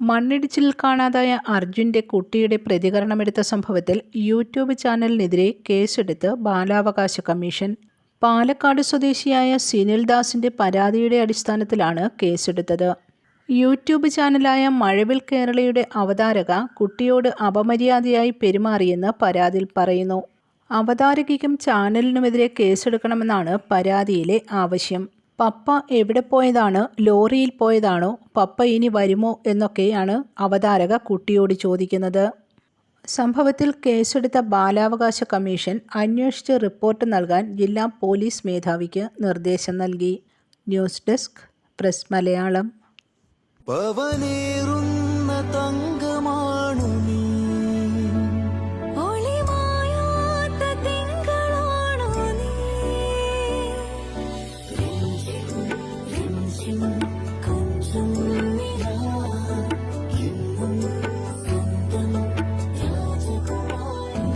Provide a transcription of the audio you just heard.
മണ്ണിടിച്ചിലിൽ കാണാതായ അർജുന്റെ കുട്ടിയുടെ പ്രതികരണമെടുത്ത സംഭവത്തിൽ യൂട്യൂബ് ചാനലിനെതിരെ കേസെടുത്ത് ബാലാവകാശ കമ്മീഷൻ. പാലക്കാട് സ്വദേശിയായ സിനിൽ ദാസിന്റെ പരാതിയുടെ അടിസ്ഥാനത്തിലാണ് കേസെടുത്തത്. യൂട്യൂബ് ചാനലായ മഴവിൽ കേരളയുടെ അവതാരക കുട്ടിയോട് അപമര്യാദയായി പെരുമാറിയെന്ന് പരാതിയിൽ പറയുന്നു. അവതാരകയ്ക്കും ചാനലിനുമെതിരെ കേസെടുക്കണമെന്നാണ് പരാതിയിലെ ആവശ്യം. പപ്പ എവിടെ പോയതാണ്? ലോറിയിൽ പോയതാണോ? പപ്പ ഇനി വരുമോ? എന്നൊക്കെയാണ് അവതാരക കുട്ടിയോട് ചോദിക്കുന്നത്. സംഭവത്തിൽ കേസെടുത്ത ബാലാവകാശ കമ്മീഷൻ അന്വേഷിച്ച് റിപ്പോർട്ട് നൽകാൻ ജില്ലാ പോലീസ് മേധാവിക്ക് നിർദ്ദേശം നൽകി. News desk press Malayalam. രാജകുമാരി